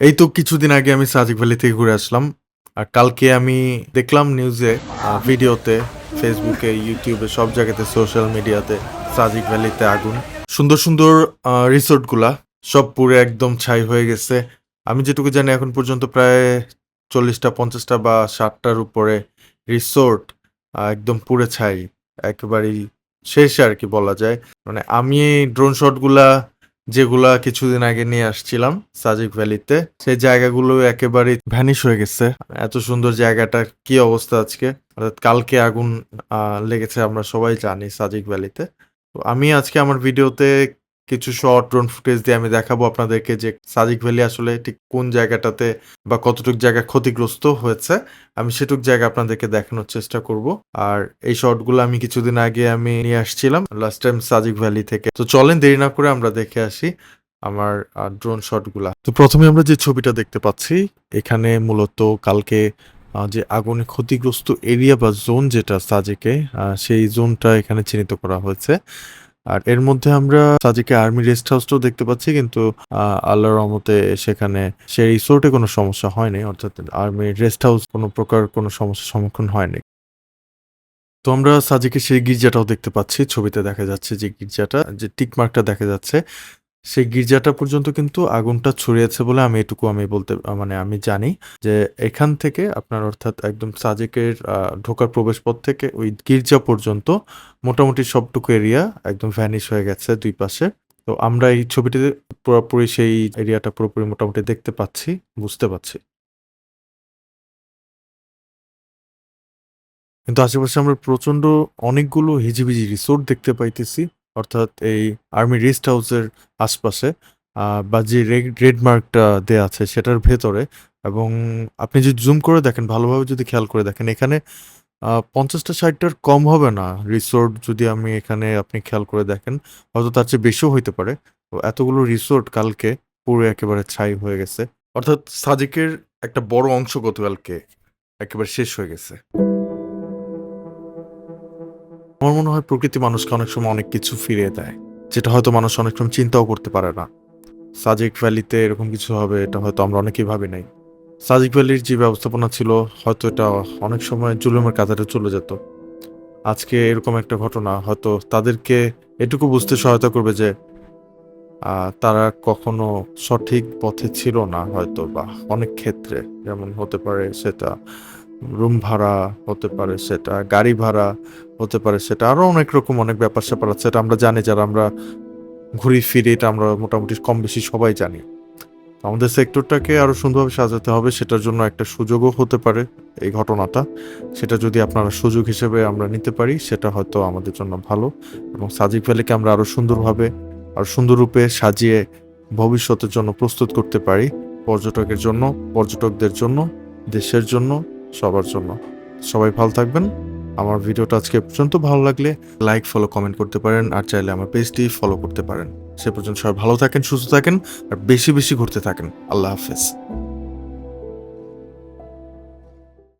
এই তো কিছুদিন আগে আমি সাজিক ভ্যালি থেকে ঘুরে আসলাম। আর কালকে আমি দেখলাম নিউজে ভিডিওতে ফেসবুকে ইউটিউবে সব জায়গাতে সোশ্যাল মিডিয়াতে সাজিক ভ্যালিতে আগুন। সুন্দর সুন্দর রিসোর্টগুলা সব পুরো একদম ছাই হয়ে গেছে। আমি যেটুকু জানি, এখন পর্যন্ত প্রায় চল্লিশটা, পঞ্চাশটা বা ষাটটার উপরে রিসোর্ট একদম পুরো ছাই। একেবারেই শেষে আর কি বলা যায়। মানে আমি ড্রোন শটগুলা যেগুলা কিছুদিন আগে নিয়ে আসছিলাম সাজিক ভ্যালিতে। সেই জায়গাগুলো একেবারে ভ্যানিশ হয়ে গেছে। এত সুন্দর জায়গাটা কি অবস্থা আজকে? অর্থাৎ কালকে আগুন লেগেছে, আমরা সবাই জানি সাজিক ভ্যালিতে। তো আমি আজকে আমার ভিডিওতে কিছু শর্ট ড্রোন ফুটেজ দিয়ে আমি দেখাবো আপনাদেরকে যে সাজিক ভ্যালি আসলে ঠিক কোন জায়গাটাতে বা কতটুক জায়গা ক্ষতিগ্রস্ত হয়েছে। আমি সেটুক জায়গা আপনাদেরকে দেখানোর চেষ্টা করব। আর এই শর্টগুলো আমি কিছুদিন আগে আমি নিয়ে আসছিলাম লাস্ট টাইম সাজিক ভ্যালি থেকে। তো চলেন দেরি না করে আমরা দেখে আসি আমার ড্রোন শটগুলা তো প্রথমে আমরা যে ছবিটা দেখতে পাচ্ছি, এখানে মূলত কালকে যে আগুনে ক্ষতিগ্রস্ত এরিয়া বা জোন যেটা সাজেকে সেই জোনটা এখানে চিহ্নিত করা হয়েছে। আর এর মধ্যে আমরা সাজিকে আর্মি রেস্ট হাউসটাও দেখতে পাচ্ছি, কিন্তু আল্লাহ রহমতে সেখানে সে রিসোর্টে কোনো সমস্যা হয়নি, অর্থাৎ আর্মি রেস্ট হাউস কোনো প্রকার কোনো সমস্যার সম্মুখীন হয়নি। তো আমরা সাজিকে সেই গির্জাটাও দেখতে পাচ্ছি, ছবিতে দেখা যাচ্ছে যে গির্জাটা, যে টিকমার্কটা দেখা যাচ্ছে। সেই গির্জাটা পর্যন্ত কিন্তু আগুনটা ছড়িয়েছে বলে আমি এটুকু আমি বলতে মানে আমি জানি যে এখান থেকে আপনার অর্থাৎ একদম সাজেকের ঢোকার প্রবেশ পথ থেকে ওই গির্জা পর্যন্ত মোটামুটি সবটুকু এরিয়া একদম ভ্যানিশ হয়ে গেছে দুই পাশে। তো আমরা এই ছবিটিতে পুরোপুরি সেই এরিয়াটা পুরোপুরি মোটামুটি দেখতে পাচ্ছি, বুঝতে পাচ্ছি কিন্তু আশেপাশে আমরা প্রচণ্ড অনেকগুলো হিজিবিজি রিসোর্ট দেখতে পাইতেছি। অর্থাৎ এই আর্মি রেস্ট হাউসের আশপাশে বা যে রেড মার্কটা দেয়া আছে সেটার ভেতরে এবং আপনি যদি জুম করে দেখেন, ভালোভাবে যদি খেয়াল করে দেখেন, এখানে পঞ্চাশটা ষাটটার কম হবে না রিসোর্ট যদি আমি এখানে আপনি খেয়াল করে দেখেন, হয়তো তার চেয়ে বেশিও হইতে পারে। তো এতগুলো রিসোর্ট কালকে পুরো একেবারে ছাই হয়ে গেছে। অর্থাৎ সাজিকের একটা বড় অংশ গতকালকে একেবারে শেষ হয়ে গেছে। আমার মনে হয় প্রকৃতি মানুষকে অনেক সময় অনেক কিছু ফিরিয়ে দেয়, যেটা হয়তো মানুষ অনেক সময় চিন্তাও করতে পারে না। সাজেক ভ্যালিতে এরকম কিছু হবে, এটা হয়তো আমরা অনেকেই ভাবি নাই। সাজেক ভ্যালির যে ব্যবস্থাপনা ছিল, হয়তো এটা অনেক সময় জুলুমের কাতারে চলে যেত। আজকে এরকম একটা ঘটনা, হয়তো তাদেরকে এটুকু বুঝতে সহায়তা করবে যে তারা কখনো সঠিক পথে ছিল না হয়তো, বা অনেক ক্ষেত্রে যেমন হতে পারে সেটা। রুম ভাড়া হতে পারে সেটা, গাড়ি ভাড়া হতে পারে সেটা আরও অনেক রকম অনেক ব্যাপার স্যাপার আছে, এটা আমরা জানি যারা আমরা ঘুরি ফিরি, এটা আমরা মোটামুটি কম বেশি সবাই জানি। আমাদের সেক্টরটাকে আরও সুন্দরভাবে সাজাতে হবে, সেটার জন্য একটা সুযোগও হতে পারে এই ঘটনাটা। সেটা যদি আপনারা সুযোগ হিসেবে আমরা নিতে পারি, সেটা হয়তো আমাদের জন্য ভালো এবং সাজিক ভ্যালিকে আমরা আরও সুন্দরভাবে, আরও সুন্দর রূপে সাজিয়ে ভবিষ্যতের জন্য প্রস্তুত করতে পারি, পর্যটকের জন্য, পর্যটকদের জন্য, দেশের জন্য সবার জন্য। সবাই ভালো থাকবেন। আমার ভিডিওটা আজকে পর্যন্ত ভালো লাগলে লাইক ফলো কমেন্ট করতে পারেন আর চাইলে আমার পেজটি ফলো করতে পারেন। সে পর্যন্ত সবাই ভালো থাকেন, সুস্থ থাকেন আর বেশি বেশি ঘুরতে থাকেন। আল্লাহ হাফেজ।